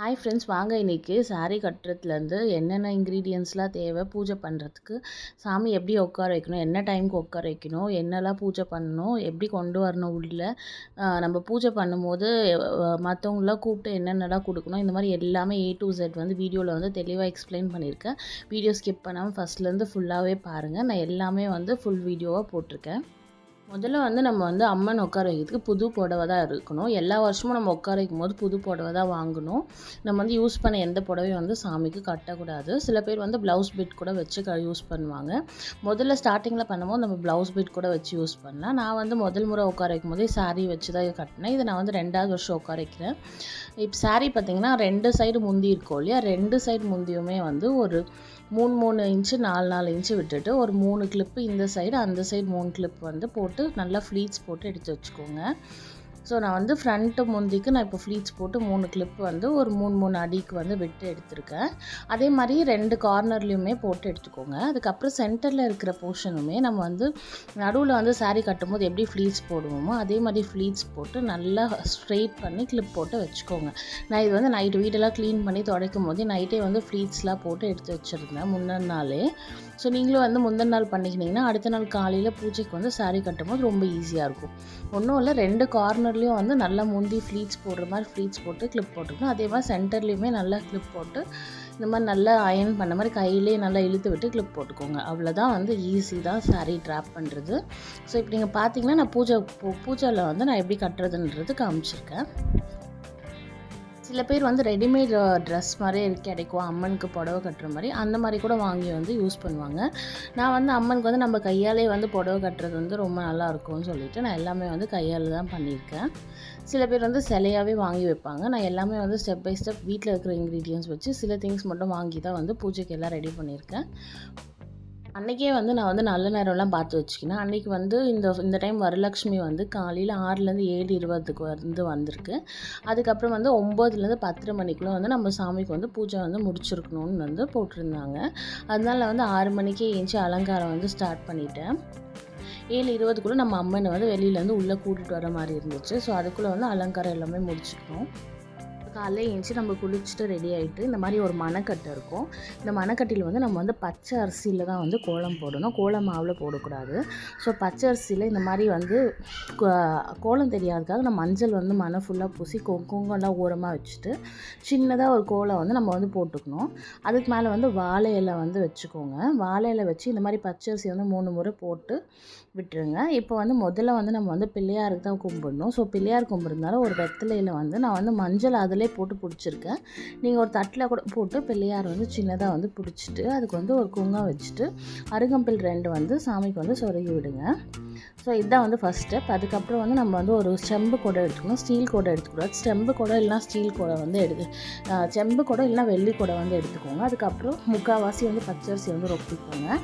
Hi friends வாங்க இன்றைக்கி சாரீ கட்டுறதுலேருந்து என்னென்ன இன்க்ரீடியன்ஸ்லாம் தேவை பூஜை பண்ணுறதுக்கு சாமி எப்படி உட்கார வைக்கணும் என்ன டைமுக்கு உட்கார வைக்கணும் என்னெல்லாம் பூஜை பண்ணணும் எப்படி கொண்டு வரணும் உள்ள? நம்ம பூஜை பண்ணும்போது மற்றவங்களாம் கூப்பிட்டு என்னென்னலாம் கொடுக்கணும் இந்த மாதிரி எல்லாமே ஏ டு செட் வந்து வீடியோவில் வந்து தெளிவாக எக்ஸ்பிளைன் பண்ணியிருக்கேன். வீடியோ ஸ்கிப் பண்ணாமல் ஃபஸ்ட்லேருந்து ஃபுல்லாகவே பாருங்கள் நான் எல்லாமே வந்து ஃபுல் வீடியோவாக போட்டிருக்கேன். முதல்ல வந்து நம்ம வந்து அம்மன் உட்கார வைக்கிறதுக்கு புது புடவை தான் இருக்கணும். எல்லா வருஷமும் நம்ம உட்கார வைக்கும் போது புது புடவை தான் வாங்கணும். நம்ம வந்து யூஸ் பண்ண எந்த புடவையும் வந்து சாமிக்கு கட்டக்கூடாது. சில பேர் வந்து ப்ளவுஸ் பிட் கூட வச்சு க யூஸ் பண்ணுவாங்க. முதல்ல ஸ்டார்டிங்கில் பண்ணும்போது நம்ம ப்ளவுஸ் பிட் கூட வச்சு யூஸ் பண்ணலாம். நான் வந்து முதல் முறை உட்கார வைக்கும் போதே சாரீ வச்சு தான் கட்டினேன். இதை நான் வந்து ரெண்டாவது வருஷம் உட்கார வைக்கிறேன். இப்போ சாரீ பார்த்திங்கன்னா ரெண்டு சைடு முந்தி இருக்கும் இல்லையா? ரெண்டு சைடு முந்தியுமே வந்து ஒரு மூணு மூணு இன்ச்சு நாலு நாலு இன்ச்சு விட்டுட்டு ஒரு மூணு கிளிப்பு இந்த சைடு அந்த சைடு மூணு கிளிப் வந்து போட்டு நல்லா ஃப்ளீட்ஸ் போட்டு எடுத்து வச்சுக்கோங்க. ஸோ நான் வந்து ஃப்ரண்ட்டு முந்திக்கு நான் இப்போ ஃப்ளீட்ஸ் போட்டு மூணு கிளிப் வந்து ஒரு மூணு மூணு அடிக்கு வந்து விட்டு எடுத்திருக்கேன். அதே மாதிரி ரெண்டு கார்னர்லேயுமே போட்டு எடுத்துக்கோங்க. அதுக்கப்புறம் சென்டரில் இருக்கிற போர்ஷனுமே நம்ம வந்து நடுவில் வந்து சாரீ கட்டும்போது எப்படி ஃப்ளீட்ஸ் போடுவோமோ அதே மாதிரி ஃப்ளீட்ஸ் போட்டு நல்லா ஸ்ட்ரெயிட் பண்ணி கிளிப் போட்டு வச்சுக்கோங்க. நான் இது வந்து நைட்டு வீடெல்லாம் க்ளீன் பண்ணி துடைக்கும் போது நைட்டே வந்து ஃப்ளீட்ஸ்லாம் போட்டு எடுத்து வச்சுருந்தேன் முந்தின நாளே. ஸோ நீங்களும் வந்து முந்தின நாள் பண்ணிக்கினீங்கன்னா அடுத்த நாள் காலையில் பூஜைக்கு வந்து சாரீ கட்டும்போது ரொம்ப ஈஸியாக இருக்கும். ஒன்றும் இல்லை ரெண்டு கார்னர்லேயும் வந்து நல்லா முந்தி ஃப்ளீட்ஸ் போடுற மாதிரி ஃப்ளீட்ஸ் போட்டு கிளிப் போட்டுக்கணும். அதே மாதிரி சென்டர்லேயுமே நல்லா கிளிப் போட்டு இந்த மாதிரி நல்லா அயன் பண்ண மாதிரி கையிலே நல்லா இழுத்து விட்டு கிளிப் போட்டுக்கோங்க. அவ்வளோதான் வந்து ஈஸி தான் சாரீ ட்ராப் பண்ணுறது ஸோ இப்போ நீங்கள் பார்த்தீங்கன்னா நான் பூஜை பூஜையில் வந்து நான் எப்படி கட்டுறதுன்றது காமிச்சிருக்கேன். சில பேர் வந்து ரெடிமேட் ட்ரெஸ் மாதிரி கிடைக்கும். அம்மனுக்கு புடவை கட்டுற மாதிரி. அந்த மாதிரி கூட வாங்கி வந்து யூஸ் பண்ணுவாங்க. நான் வந்து அம்மனுக்கு வந்து நம்ம கையாலே வந்து புடவை கட்டுறது வந்து ரொம்ப நல்லா இருக்கும்னு சொல்லிட்டு நான் எல்லாமே வந்து கையால் தான் பண்ணியிருக்கேன். சில பேர் வந்து சிலையாகவே வாங்கி வைப்பாங்க. நான் எல்லாமே வந்து ஸ்டெப் பை ஸ்டெப் வீட்டில் இருக்கிற இன்க்ரீடியன்ஸ் வச்சு சில திங்ஸ் மட்டும் வாங்கி தான் வந்து பூஜைக்கு எல்லாம் ரெடி பண்ணியிருக்கேன். அன்றைக்கே வந்து நான் வந்து நல்ல நேரம்லாம் பார்த்து வச்சுக்கினேன். அன்றைக்கி வந்து இந்த இந்த டைம் வரலட்சுமி வந்து காலையில் ஆறுலேருந்து ஏழு இருபதுக்கு வந்து வந்திருக்கு. அதுக்கப்புறம் வந்து ஒம்போதுலேருந்து பத்தரை மணிக்குள்ளே வந்து நம்ம சாமிக்கு வந்து பூஜை வந்து முடிச்சிருக்கணும்னு வந்து போட்டிருந்தாங்க. அதனால வந்து ஆறு மணிக்கே ஏஞ்சி அலங்காரம் வந்து ஸ்டார்ட் பண்ணிட்டேன். ஏழு இருபதுக்குள்ளே நம்ம அம்மனை வந்து வெளியிலேருந்து உள்ளே கூட்டிகிட்டு வர மாதிரி இருந்துச்சு. ஸோ அதுக்குள்ளே வந்து அலங்காரம் எல்லாமே முடிச்சுக்கணும் காலையில் எழுந்துச்சி நம்ம குளிச்சுட்டு ரெடி ஆகிட்டு இந்த மாதிரி ஒரு மணக்கட்டை இருக்கும். இந்த மணக்கட்டியில் வந்து நம்ம வந்து பச்சை அரிசியில் தான் வந்து கோலம் போடணும். கோலம் மாவில் போடக்கூடாது. ஸோ பச்சை அரிசியில் இந்த மாதிரி வந்து கோலம் தெரியாததுக்காக நம்ம மஞ்சள் வந்து மன ஃபுல்லாக பூசி கொங்கெல்லாம் ஓரமாக வச்சுட்டு சின்னதாக ஒரு கோலம் வந்து நம்ம வந்து போட்டுக்கணும். அதுக்கு மேலே வந்து வாழை இலை வந்து வச்சுக்கோங்க. வாழை இலை வச்சு இந்த மாதிரி பச்சை அரிசி வந்து மூணு முறை போட்டு விட்டுருங்க. இப்போ வந்து முதல்ல வந்து நம்ம வந்து பிள்ளையாருக்கு தான் கும்பிடணும். ஸோ பிள்ளையார் கும்பிட்றதுனால ஒரு வெத்தலையில் வந்து நான் வந்து மஞ்சள் அதில் போட்டு பிடிச்சிருக்கேன். நீங்கள் ஒரு தட்டில் கூட போட்டு பிள்ளையார் வந்து சின்னதாக வந்து பிடிச்சிட்டு அதுக்கு வந்து ஒரு குங்கம் வச்சுட்டு அருகம்பில் ரெண்டு வந்து சாமிக்கு வந்து சொருகி விடுங்க. ஸோ இதுதான் வந்து ஃபஸ்ட் ஸ்டெப் அதுக்கப்புறம் வந்து நம்ம வந்து ஒரு செம்பு கொடை எடுத்துக்கணும். ஸ்டீல் கூட எடுத்துக்கூடாது. செம்பு கூட இல்லைனா ஸ்டீல் கூடை வந்து எடுத்து செம்பு கூடை இல்லைனா வெள்ளி கூடை வந்து எடுத்துக்கோங்க. அதுக்கப்புறம் முக்கால்வாசி வந்து பச்சரிசி வந்து ரொப்பிக்கோங்க.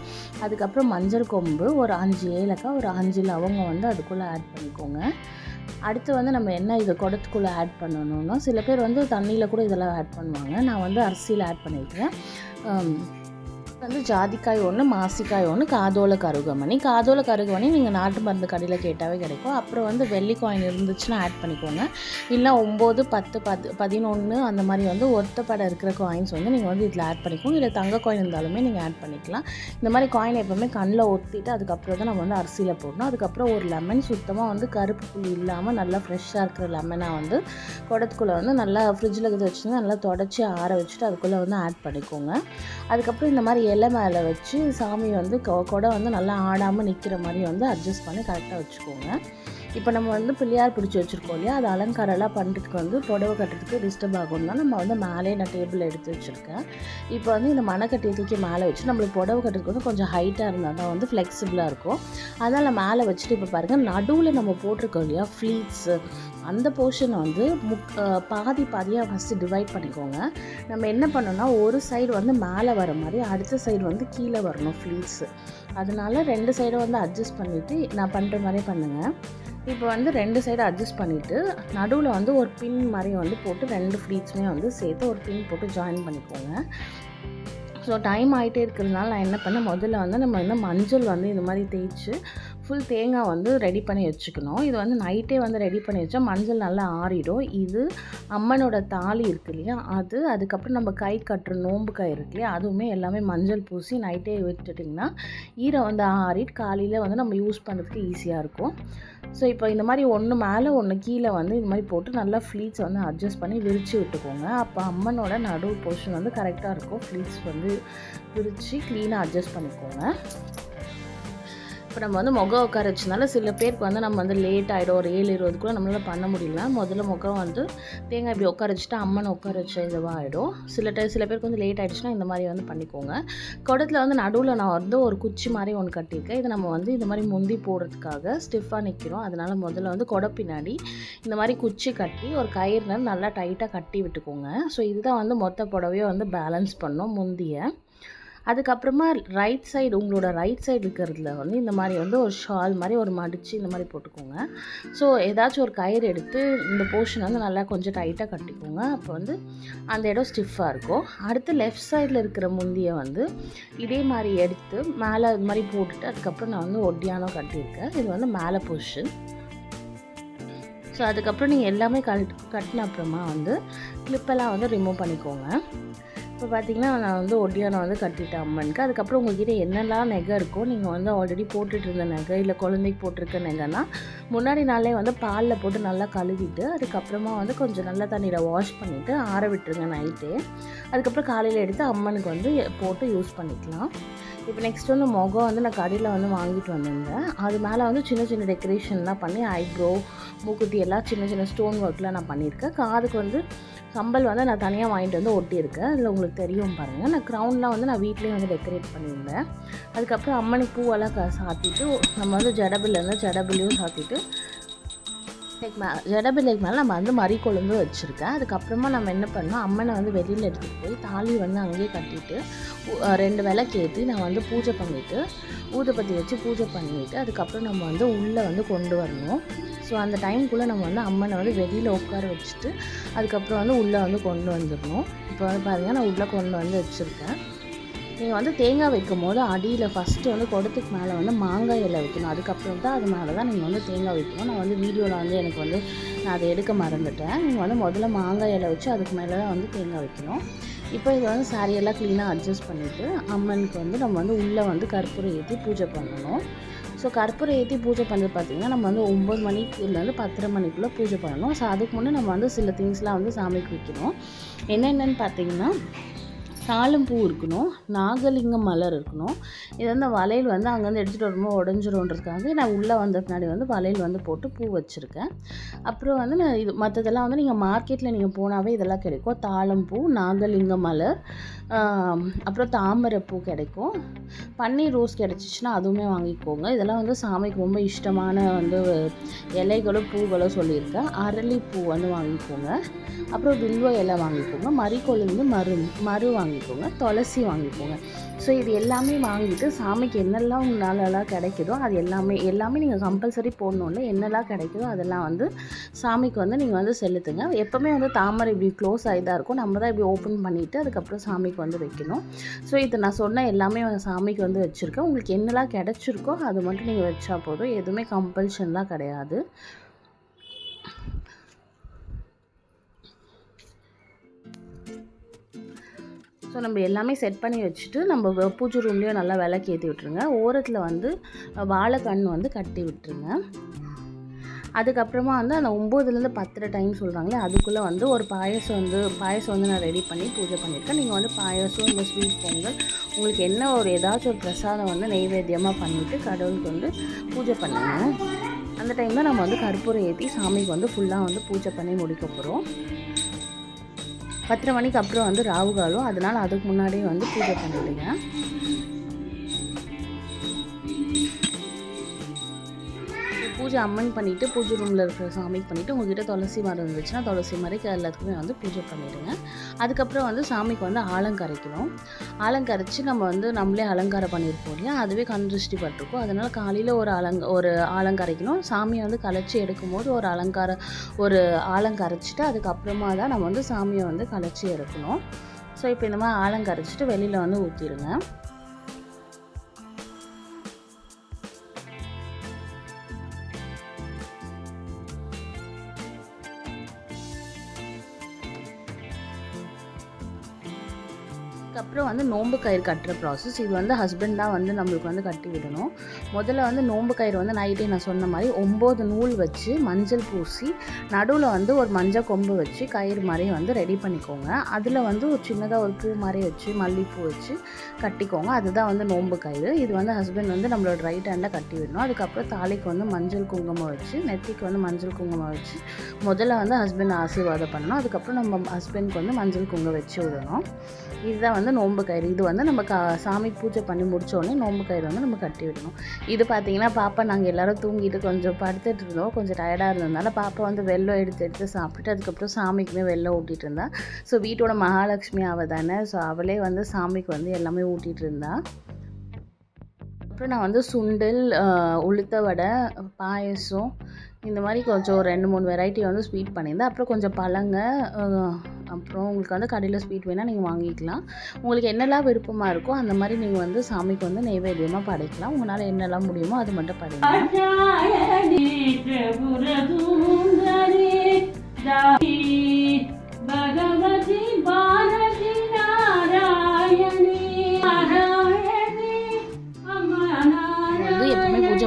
அதுக்கப்புறம் மஞ்சள் கொம்பு ஒரு அஞ்சு ஏலக்காய் ஒரு அஞ்சு லவங்கம் வந்து அதுக்குள்ளே ஆட் பண்ணிக்கோங்க. அடுத்து வந்து நம்ம என்ன இது குடத்துக்குள்ளே ஆட் பண்ணணும்னா சில பேர் வந்து தண்ணியில் கூட இதெல்லாம் ஆட் பண்ணுவாங்க. நான் வந்து அரிசியில் ஆட் பண்ணியிருக்கேன். வந்து ஜாதிக்காய் ஒன்று மாசிக்காய் ஒன்று காதோல கருகமணி. காதோல கருகமணி நீங்கள் நாட்டு மருந்து கடையில் கேட்டாவே கிடைக்கும். அப்புறம் வந்து வெள்ளி காயின் இருந்துச்சுன்னா ஆட் பண்ணிக்கோங்க. இல்லை ஒம்பது பத்து பத்து பதினொன்று அந்த மாதிரி வந்து ஒத்தப்படை இருக்கிற காயின்ஸ் வந்து நீங்கள் வந்து இதில் ஆட் பண்ணிக்கோங்க. இல்லை தங்க காயின் இருந்தாலுமே நீங்கள் ஆட் பண்ணிக்கலாம். இந்த மாதிரி காயின் எப்போவுமே கண்ணில் ஒத்திட்டு அதுக்கப்புறம் தான் நம்ம வந்து அரிசியில் போடணும். அதுக்கப்புறம் ஒரு லெமன் சுத்தமாக வந்து கருப்பு புளி இல்லாமல் நல்லா ஃப்ரெஷ்ஷாக இருக்கிற லெமனாக வந்து குடத்துக்குள்ளே வந்து நல்லா ஃப்ரிட்ஜில் இதை வச்சுருந்து நல்லா தொடச்சி ஆற வச்சுட்டு அதுக்குள்ளே வந்து ஆட் பண்ணிக்கோங்க. அதுக்கப்புறம் இந்த மாதிரி இலை மேலே வச்சு சாமி வந்து கொடை வந்து நல்லா ஆடாமல் நிற்கிற மாதிரி வந்து அட்ஜஸ்ட் பண்ணி கரெக்டாக வச்சுக்கோங்க. இப்போ நம்ம வந்து பிள்ளையார் பிடிச்சி வச்சுருக்கோம் இல்லையா? அது அலங்காரம்லாம் பண்ணுறதுக்கு வந்து புடவை கட்டுறதுக்கு டிஸ்டர்ப் ஆகும்னா நம்ம வந்து மேலே நான் டேபிள் எடுத்து வச்சுருக்கேன். இப்போ வந்து இந்த மனக்கட்டியை தூக்கி மேலே வச்சு நம்மளுக்கு புடவை கட்டுறதுக்கு வந்து கொஞ்சம் ஹைட்டாக இருந்தால் தான் வந்து ஃப்ளெக்சிபிளாக இருக்கும். அதனால் மேலே வச்சுட்டு இப்போ பாருங்கள் நடுவில் நம்ம போட்டிருக்கோம் இல்லையா? ஃப்ளீட்ஸு அந்த போர்ஷனை வந்து முக் பாதி பாதியாக ஃபஸ்ட்டு டிவைட் பண்ணிக்கோங்க. நம்ம என்ன பண்ணோன்னா ஒரு சைடு வந்து மேலே வர மாதிரி அடுத்த சைடு வந்து கீழே வரணும் ஃப்ளீட்ஸு அதனால ரெண்டு சைடும் வந்து அட்ஜஸ்ட் பண்ணிவிட்டு நான் பண்ணுற மாதிரி பண்ணுங்கள் இப்போ வந்து ரெண்டு சைடு அட்ஜஸ்ட் பண்ணிவிட்டு நடுவில் வந்து ஒரு பின் மாதிரி வந்து போட்டு ரெண்டு ஃப்ளீட்ஸுமே வந்து சேர்த்து ஒரு பின் போட்டு ஜாயின் பண்ணிக்கோங்க. ஸோ டைம் ஆகிட்டே இருக்கிறதுனால நான் என்ன பண்ணேன் முதல்ல வந்து நம்ம வந்து மஞ்சள் வந்து இந்த மாதிரி தேய்ச்சி ஃபுல் தேங்காய் வந்து ரெடி பண்ணி வச்சுக்கணும். இது வந்து நைட்டே வந்து ரெடி பண்ணி வச்சா மஞ்சள் நல்லா ஆறிடும். இது அம்மனோட தாலி இருக்கு இல்லையா? அது அதுக்கப்புறம் நம்ம கை கட்டுற நோம்பு கை இருக்கு இல்லையா? அதுவுமே எல்லாமே மஞ்சள் பூசி நைட்டே விட்டுட்டிங்கன்னா ஈரம் வந்து ஆறிட்டு காலையில் வந்து நம்ம யூஸ் பண்ணுறதுக்கு ஈஸியாக இருக்கும். ஸோ இப்போ இந்த மாதிரி ஒன்று மேலே ஒன்று கீழே வந்து இது மாதிரி போட்டு நல்லா ஃப்ளீட்ஸ் வந்து அட்ஜஸ்ட் பண்ணி விரித்து விட்டுக்கோங்க. அப்போ அம்மனோட நடுவு போர்ஷன் வந்து கரெக்டாக இருக்கும். ஃப்ளீட்ஸ் வந்து விரித்து க்ளீனாக அட்ஜஸ்ட் பண்ணிக்கோங்க. இப்போ நம்ம வந்து முகம் உட்கார வச்சனால சில பேருக்கு வந்து நம்ம வந்து லேட் ஆகிடும் ஒரு ஏழு இருபதுக்குள்ளே நம்மளால் பண்ண முடியல. முதல்ல முகம் வந்து தேங்காய் இப்படி உட்கார வச்சுட்டு அம்மனை உட்கார வச்ச இதுவாக ஆகிடும் சில டைம் சில பேருக்கு வந்து லேட் ஆகிடுச்சுன்னா இந்த மாதிரி வந்து பண்ணிக்கோங்க. குடத்தில் வந்து நடுவில் நான் வந்து ஒரு குச்சி மாதிரி ஒன்று கட்டியிருக்கேன். இது நம்ம வந்து இந்த மாதிரி முந்தி போடுறதுக்காக ஸ்டிஃபாக நிற்கிறோம் அதனால் முதல்ல வந்து கொடை பின்னாடி இந்த மாதிரி குச்சி கட்டி ஒரு கயிறு நல்லா டைட்டாக கட்டி விட்டுக்கோங்க. ஸோ இதுதான் வந்து மொத்த புடவையை வந்து பேலன்ஸ் பண்ணோம் முந்தியை. அதுக்கப்புறமா ரைட் சைடு உங்களோட ரைட் சைடு இருக்கிறதுல வந்து இந்த மாதிரி வந்து ஒரு ஷால் மாதிரி ஒரு மடித்து இந்த மாதிரி போட்டுக்கோங்க. ஸோ ஏதாச்சும் ஒரு கயிறு எடுத்து இந்த போர்ஷன் வந்து நல்லா கொஞ்சம் டைட்டாக கட்டிக்கோங்க. அப்போ வந்து அந்த இடம் ஸ்டிஃபாக இருக்கும். அடுத்து லெஃப்ட் சைடில் இருக்கிற முந்தியை வந்து இதே மாதிரி எடுத்து மேலே இது மாதிரி போட்டுட்டு அதுக்கப்புறம் நான் வந்து ஒட்டியானோ கட்டியிருக்கேன். இது வந்து மேலே போர்ஷன் ஸோ அதுக்கப்புறம் நீங்கள் எல்லாமே கட் கட்டின அப்புறமா வந்து கிளிப்பெல்லாம் வந்து ரிமூவ் பண்ணிக்கோங்க. இப்போ பார்த்தீங்கன்னா நான் வந்து ஒட்டியானம் வந்து கட்டிட்டேன் அம்மனுக்கு. அதுக்கப்புறம் உங்ககிட்ட என்னெல்லாம் நகை இருக்கோ நீங்கள் வந்து ஆல்ரெடி போட்டுட்டு இருந்த நகை இல்லை குழந்தைக்கு போட்டிருக்க நகைனா முன்னாடி நாளே வந்து பாலில் போட்டு நல்லா கழுவிட்டு அதுக்கப்புறமா வந்து கொஞ்சம் நல்லா தண்ணியில் வாஷ் பண்ணிவிட்டு ஆற விட்டுருங்க நைட்டு அதுக்கப்புறம் காலையில் எடுத்து அம்மனுக்கு வந்து போட்டு யூஸ் பண்ணிக்கலாம். இப்போ நெக்ஸ்ட் வந்து முகம் வந்து நான் கடையில் வந்து வாங்கிட்டு வந்திருந்தேன். அது மேலே வந்து சின்ன சின்ன டெக்கரேஷன்லாம் பண்ணி ஐப்ரோ மூக்குத்தி எல்லாம் சின்ன சின்ன ஸ்டோன் ஒர்க்லாம் நான் பண்ணியிருக்கேன். காதுக்கு வந்து கம்பல் வந்து நான் தனியாக வாங்கிட்டு வந்து ஒட்டியிருக்கேன். அதில் உங்களுக்கு தெரியும் பாருங்கள் நான் க்ரௌன்லாம் வந்து நான் வீட்லேயே வந்து டெக்கரேட் பண்ணியிருந்தேன். அதுக்கப்புறம் அம்மனுக்கு பூவெல்லாம் க சாத்திட்டு நம்ம வந்து ஜடபில் இருந்தால் ஜடபிலையும் சாத்திட்டு லைக் மே ஜடபிள்ளைக்கு மேலே நம்ம வந்து மறி கொழுந்து வச்சுருக்கேன். அதுக்கப்புறமா நம்ம என்ன பண்ணோம் அம்மனை வந்து வெளியில் எடுத்துகிட்டு போய் தாலி வந்து அங்கேயே கட்டிட்டு ரெண்டு விளக்கு ஏற்றி நான் வந்து பூஜை பண்ணிவிட்டு ஊதுபத்தி வச்சு பூஜை பண்ணிவிட்டு அதுக்கப்புறம் நம்ம வந்து உள்ளே வந்து கொண்டு வரணும். ஸோ அந்த டைம்குள்ளே நம்ம வந்து அம்மனை வந்து வெளியில் உட்கார வச்சுட்டு அதுக்கப்புறம் வந்து உள்ளே வந்து கொண்டு வந்துடணும். இப்போ வந்து பார்த்திங்கன்னா நான் உள்ளே கொண்டு வந்து வச்சுருக்கேன். நீங்கள் வந்து தேங்காய் வைக்கும் போது அடியில் ஃபஸ்ட்டு வந்து குடத்துக்கு மேலே வந்து மாங்காய் இலை வைக்கணும். அதுக்கப்புறம் தான் அது மேலே தான் நீங்கள் வந்து தேங்காய் வைக்கணும். நான் வந்து வீடியோவில் வந்து எனக்கு வந்து நான் அதை எடுக்க மறந்துட்டேன். நீங்கள் வந்து முதல்ல மாங்காய் இலை வச்சு அதுக்கு மேலே தான் வந்து தேங்காய் வைக்கணும். இப்போ இதை வந்து சாரியெல்லாம் க்ளீனாக அட்ஜஸ்ட் பண்ணிவிட்டு அம்மனுக்கு வந்து நம்ம வந்து உள்ளே வந்து கற்பூரம் ஏற்றி பூஜை பண்ணணும். ஸோ கற்பூரம் ஏற்றி பூஜை பண்ணுறது பார்த்திங்கன்னா நம்ம வந்து ஒம்பது மணிக்குலேருந்து பத்தரை மணிக்குள்ளே பூஜை பண்ணணும். ஸோ அதுக்கு முன்னே நம்ம வந்து சில திங்ஸ்லாம் வந்து சாமிக்கு வைக்கணும். என்னென்னன்னு பார்த்தீங்கன்னா சாலம்பூ இருக்கணும் நாகலிங்கம் மலர் இருக்கணும். இது வந்து வளையல் வந்து அங்கேருந்து எடுத்துகிட்டு வரும்போது உடஞ்சிருன்றதுக்காக நான் உள்ளே வந்த பின்னாடி வந்து வளையல் வந்து போட்டு பூ வச்சுருக்கேன். அப்புறம் வந்து நான் இது மற்றதெல்லாம் வந்து நீங்கள் மார்க்கெட்டில் நீங்கள் போனாவே இதெல்லாம் கிடைக்கும். தாளம்பூ நாகலிங்க மலர் அப்புறம் தாமரைப்பூ கிடைக்கும். பன்னீர் ரோஸ் கிடச்சிச்சின்னா அதுவுமே வாங்கிக்கோங்க. இதெல்லாம் வந்து சாமிக்கு ரொம்ப இஷ்டமான வந்து இலைகளும் பூகளும் சொல்லியிருக்கேன். அரளி பூ வந்து வாங்கிக்கோங்க. அப்புறம் வில்வ இலை வாங்கிக்கோங்க. மறிக்கொழுந்து மரு மரு வாங்கிக்கோங்க துளசி வாங்கிக்கோங்க. ஸோ இது எல்லாமே வாங்கிட்டு சாமிக்கு என்னெல்லாம் உங்களாலலாம் கிடைக்குதோ அது எல்லாமே எல்லாமே நீங்கள் கம்பல்சரி போடணும்ல என்னெல்லாம் கிடைக்குதோ அதெல்லாம் வந்து சாமிக்கு வந்து நீங்கள் வந்து செலுத்துங்க. எப்போவுமே வந்து தாமரை இப்படி க்ளோஸ் ஆகி தான் இருக்கும். நம்ம தான் இப்படி ஓப்பன் பண்ணிவிட்டு அதுக்கப்புறம் சாமிக்கு வந்து வைக்கணும். ஸோ இது நான் சொன்ன எல்லாமே வந்து சாமிக்கு வந்து வச்சுருக்கேன். உங்களுக்கு என்னெல்லாம் கிடைச்சிருக்கோ அது மட்டும் நீங்கள் வச்சா போதும். எதுவுமே கம்பல்ஷன்லாம் கிடையாது. ஸோ நம்ம எல்லாமே செட் பண்ணி வச்சுட்டு நம்ம பூஜை ரூம்லேயும் நல்லா விளக்கு ஏற்றி விட்டுருங்க. ஓரத்தில் வந்து வாழைக்கண் வாழைக்கன்று வந்து கட்டி விட்டுருங்க. அதுக்கப்புறமா வந்து அந்த ஒம்போதுலேருந்து பத்தரை டைம் சொல்கிறாங்களே அதுக்குள்ளே வந்து ஒரு பாயசம் வந்து பாயசம் வந்து நான் ரெடி பண்ணி பூஜை பண்ணியிருக்கேன் நீங்கள் வந்து பாயசம் இந்த ஸ்வீட் பொங்கல் உங்களுக்கு என்ன ஒரு ஏதாச்சும் ஒரு பிரசாதம் வந்து நெய்வேத்தியமாக பண்ணிவிட்டு கடவுளுக்கு வந்து பூஜை பண்ணுங்க. அந்த டைம் தான் நம்ம வந்து கற்பூரம் ஏற்றி சாமிக்கு வந்து ஃபுல்லாக வந்து பூஜை பண்ணி முடிக்க போகிறோம் பத்தரை மணிக்கு அப்புறம் வந்து ராகு அதனால் அதுக்கு முன்னாடியே வந்து பூஜை பண்ணலைங்க பூஜை அம்மன் பண்ணிவிட்டு பூஜை ரூமில் இருக்கிற சாமிக்கு பண்ணிவிட்டு உங்ககிட்ட துளசி மரம் இருந்துச்சுன்னா துளசி மறைக்கு எல்லாத்துக்குமே வந்து பூஜை பண்ணிவிடுங்க அதுக்கப்புறம் வந்து சாமிக்கு வந்து ஆலங்கரைக்கணும் ஆலங்கரைச்சி நம்ம வந்து நம்மளே அலங்காரம் பண்ணியிருப்போம் இல்லையா? அதுவே கண் திருஷ்டி பட்டிருக்கும். அதனால் காலையில் ஒரு அலங்க ஒரு ஆலங்கரைக்கணும் சாமியை வந்து கலைச்சி எடுக்கும்போது ஒரு அலங்கார ஒரு ஆலங்கரைச்சிட்டு அதுக்கப்புறமா தான் நம்ம வந்து சாமியை வந்து கலைச்சி எடுக்கணும். ஸோ இப்போ இந்த மாதிரி ஆலங்கரைச்சிட்டு வெளியில் வந்து ஊற்றிடுங்க அதுக்கப்புறம் வந்து நோன்பு கயிறு கட்டுற ப்ராசஸ் இது வந்து ஹஸ்பண்ட் தான் வந்து நம்மளுக்கு வந்து கட்டி விடணும். முதல்ல வந்து நோன்பு கயிறு வந்து நைட்டே நான் சொன்ன மாதிரி ஒம்பது நூல் வச்சு மஞ்சள் பூசி நடுவில் வந்து ஒரு மஞ்சள் கொம்பு வச்சு கயிறு மாதிரி வந்து ரெடி பண்ணிக்கோங்க. அதில் வந்து ஒரு சின்னதாக ஒரு பூ மாதிரி வச்சு மல்லிப்பூ வச்சு கட்டிக்கோங்க. அதுதான் வந்து நோன்பு கயிறு. இது வந்து ஹஸ்பண்ட் வந்து நம்மளோட ரைட் ஹேண்டை கட்டி விடணும். அதுக்கப்புறம் தாலிக்கு வந்து மஞ்சள் குங்குமம் வச்சு நெத்திக்கு வந்து மஞ்சள் குங்குமம் வச்சு முதல்ல வந்து ஹஸ்பண்ட் ஆசீர்வாதம் பண்ணணும். அதுக்கப்புறம் நம்ம ஹஸ்பண்ட்க்கு வந்து மஞ்சள் குங்குமம் வச்சு விடணும். இதுதான் வந்து நோன்பு கயிறு. இது வந்து நம்ம கா சாமி பூஜை பண்ணி முடித்தோடனே நோன்பு கயிறு வந்து நம்ம கட்டி விடணும். இது பார்த்தீங்கன்னா பாப்பா நாங்கள் எல்லோரும் தூங்கிட்டு கொஞ்சம் படுத்துட்டு இருந்தோம். கொஞ்சம் டயர்டாக இருந்ததுனால பாப்பா வந்து வெள்ளம் எடுத்து எடுத்து சாப்பிட்டுட்டு அதுக்கப்புறம் சாமிக்குமே வெள்ளம் ஊட்டிகிட்டு இருந்தா. ஸோ வீட்டோட மகாலட்சுமி அவள் தானே. ஸோ அவளே வந்து சாமிக்கு வந்து எல்லாமே ஊட்டிகிட்டு இருந்தா. அப்புறம் நான் வந்து சுண்டல் உளுத்த வடை பாயசம் இந்த மாதிரி கொஞ்சம் ரெண்டு மூணு வெரைட்டி வந்து ஸ்வீட் பண்ணியிருந்தேன். அப்புறம் கொஞ்சம் பழங்க அப்புறம் உங்களுக்கு வந்து கடையில் ஸ்வீட் வேணால் நீங்கள் வாங்கிக்கலாம். உங்களுக்கு என்னெல்லாம் விருப்பமாக இருக்கோ அந்த மாதிரி நீங்கள் வந்து சாமிக்கு வந்து நைவேத்தியமாக படைக்கலாம். உங்களால் என்னெல்லாம் முடியுமோ அது மட்டும் படைக்கலாம்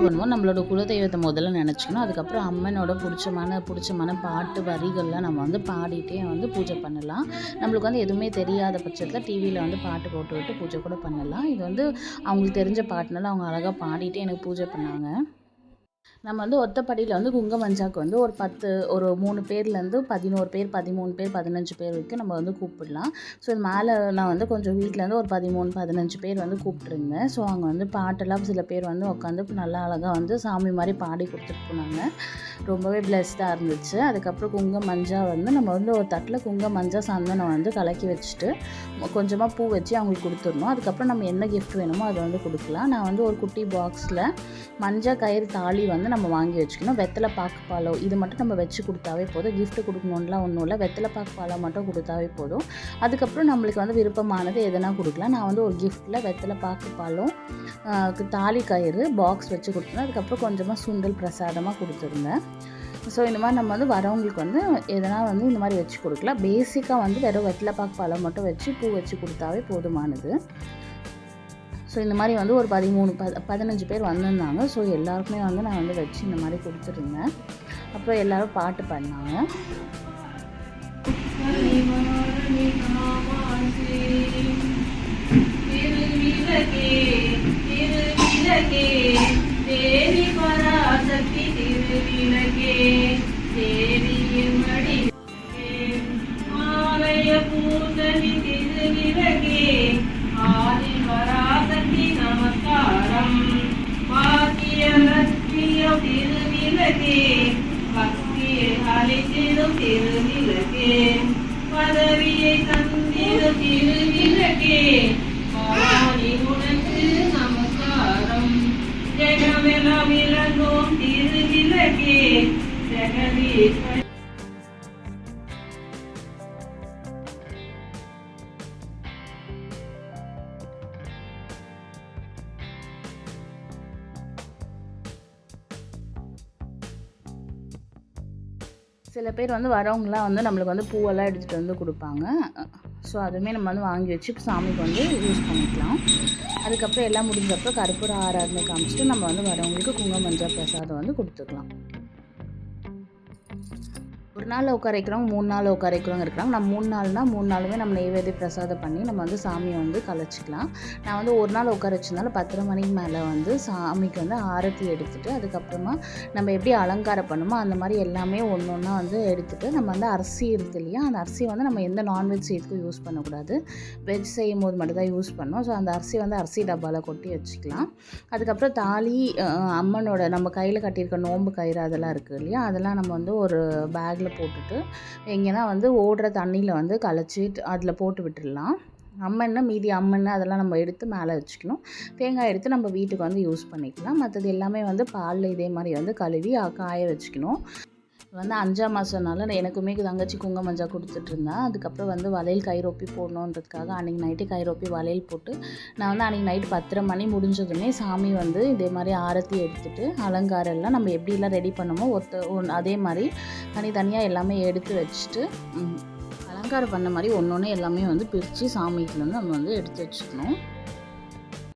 பண்ணுவோம் நம்மளோட குலதெய்வத்தை முதல்ல நினச்சிக்கணும். அதுக்கப்புறம் அம்மனோட பிடிச்சமான பிடிச்சமான பாட்டு வரிகள்லாம் நம்ம வந்து பாடிட்டே வந்து பூஜை பண்ணலாம். நம்மளுக்கு வந்து எதுவுமே தெரியாத பட்சத்தில் டிவியில் வந்து பாட்டு போட்டு விட்டு பூஜை கூட பண்ணலாம். இது வந்து அவங்களுக்கு தெரிஞ்ச பாட்டுனால அவங்க அழகாக பாடிட்டு எனக்கு பூஜை பண்ணாங்க. நம்ம வந்து ஒத்தப்படியில் வந்து குங்க மஞ்சாக்கு வந்து ஒரு பத்து ஒரு மூணு பேர்லேருந்து பதினோரு பேர் பதிமூணு பேர் பதினஞ்சு பேர் வரைக்கும் நம்ம வந்து கூப்பிடலாம். ஸோ இது மேலே நான் வந்து கொஞ்சம் வீட்டிலேருந்து ஒரு பதிமூணு பதினஞ்சு பேர் வந்து கூப்பிட்ருந்தேன் ஸோ அங்கே வந்து பாட்டெல்லாம் சில பேர் வந்து உட்காந்து நல்லா அழகாக வந்து சாமி மாதிரி பாடி கொடுத்துட்டு போனாங்க. ரொம்பவே பிளெஸ்டாக இருந்துச்சு. அதுக்கப்புறம் குங்க மஞ்சா வந்து நம்ம வந்து ஒரு தட்டில் குங்க மஞ்சா சந்தனம் வந்து கலக்கி வச்சுட்டு கொஞ்சமாக பூ வச்சு அவங்களுக்கு கொடுத்துடணும். அதுக்கப்புறம் நம்ம என்ன கிஃப்ட் வேணுமோ அதை வந்து கொடுக்கலாம். நான் வந்து ஒரு குட்டி பாக்ஸில் மஞ்சள் கயிறு தாலி வந்து நம்ம வாங்கி வச்சுக்கணும். வெத்தலை பாக்கு பாலம் இது மட்டும் நம்ம வச்சு கொடுத்தாவே போதும். கிஃப்ட் கொடுக்கணுன்லாம் ஒன்றும் இல்லை. வெத்தலை பாக்கு பாலம் மட்டும் கொடுத்தாவே போதும். அதுக்கப்புறம் நம்மளுக்கு வந்து விருப்பமானது எதனா கொடுக்கலாம். நான் வந்து ஒரு கிஃப்ட்டில் வெத்தலை பாக்கு பாலம் தாலி கயிறு பாக்ஸ் வச்சு கொடுத்துருந்தேன் அதுக்கப்புறம் கொஞ்சமாக சுண்டல் பிரசாதமாக கொடுத்துருந்தேன். ஸோ இந்த மாதிரி நம்ம வந்து வரவங்களுக்கு வந்து எதனா வந்து இந்த மாதிரி வச்சு கொடுக்கலாம். பேசிக்காக வந்து வெறும் வெத்தலை பாக்கு பழம் மட்டும் வச்சு பூ வச்சு கொடுத்தாவே போதுமானது. ஸோ இந்த மாதிரி வந்து ஒரு பதிமூணு ப பதினஞ்சு பேர் வந்திருந்தாங்க. ஸோ எல்லாருக்குமே வந்து நான் வந்து வச்சு இந்த மாதிரி கொடுத்துருந்தேன். அப்புறம் எல்லோரும் பாட்டு பாடினாங்க. பக்தியை திருவிளக்கே பதவியை தந்திடும் திருவிளக்கே பவானி உனக்கு நமஸ்காரம். ஜெகமெல்லாம் விளங்கும் திருவிளக்கே ஜெகதீஸ்வர சில பேர் வந்து வரவங்களாம் வந்து நம்மளுக்கு வந்து பூவெல்லாம் எடுத்துகிட்டு வந்து கொடுப்பாங்க. ஸோ அதுவுமே நம்ம வந்து வாங்கி வச்சு சாமிக்கு வந்து யூஸ் பண்ணிக்கலாம். அதுக்கப்புறம் எல்லாம் முடிஞ்சப்போ கருப்பூர ஆராதனை காமிச்சிட்டு நம்ம வந்து வரவங்களுக்கு குங்கும மஞ்சள் பிரசாதம் வந்து கொடுத்துக்கலாம். ஒரு நாள் உட்கார வைக்கிறவங்க மூணு நாள் உட்கார வைக்கிறவங்க இருக்கிறாங்க நம்ம மூணு நாள்னா மூணு நாளுமே நம்ம நெய்வேதி பிரசாதம் பண்ணி நம்ம வந்து சாமியை வந்து கலைச்சிக்கலாம். நான் வந்து ஒரு நாள் உட்கார வச்சிருந்தாலும் பத்தரை மணிக்கு மேலே வந்து சாமிக்கு வந்து ஆரத்தி எடுத்துகிட்டு அதுக்கப்புறமா நம்ம எப்படி அலங்காரம் பண்ணுமோ அந்த மாதிரி எல்லாமே ஒன்று ஒன்றா வந்து எடுத்துகிட்டு நம்ம வந்து அரிசி இருக்குது இல்லையா அந்த அரிசி வந்து நம்ம எந்த நான்வெஜ் செய்யறதுக்கும் யூஸ் பண்ணக்கூடாது. வெஜ் செய்யும் போது மட்டும் தான் யூஸ் பண்ணோம். ஸோ அந்த அரிசி வந்து அரிசி டப்பாவில் கொட்டி வச்சுக்கலாம். அதுக்கப்புறம் தாலி அம்மனோட நம்ம கையில் கட்டியிருக்க நோன்பு கயிறு அதெல்லாம் இருக்குது இல்லையா அதெல்லாம் நம்ம வந்து ஒரு பேக்கில் போட்டுட்டு எங்கேனா வந்து ஓடுற தண்ணியில் வந்து கலைச்சி அதில் போட்டு விட்டுடலாம் அம்மன்னு மீதி அம்மன்னு அதெல்லாம் நம்ம எடுத்து மேலே வச்சுக்கணும். தேங்காய் எடுத்து நம்ம வீட்டுக்கு வந்து யூஸ் பண்ணிக்கலாம். மற்றது எல்லாமே வந்து பாலில் இதே மாதிரி வந்து கழுவி காய வச்சுக்கணும். வந்து அஞ்சாம் மாதம்னால எனக்குமே தங்கச்சி குங்க மஞ்சா கொடுத்துட்டு இருந்தேன் அதுக்கப்புறம் வந்து வளையல் கைரோப்பி போடணுன்றதுக்காக அன்றைக்கி நைட்டு கைரோப்பி வளையல் போட்டு நான் வந்து அன்றைக்கி நைட்டு பத்தரை மணி முடிஞ்சதுமே சாமி வந்து இதே மாதிரி ஆரத்தி எடுத்துட்டு அலங்காரம் எல்லாம் நம்ம எப்படிலாம் ரெடி பண்ணமோ ஒத்த ஒன் அதே மாதிரி தனித்தனியாக எல்லாமே எடுத்து வச்சுட்டு அலங்காரம் பண்ண மாதிரி ஒன்று ஒன்று எல்லாமே வந்து பிரித்து சாமிகிட்டேருந்து நம்ம வந்து எடுத்து வச்சுக்கணும்.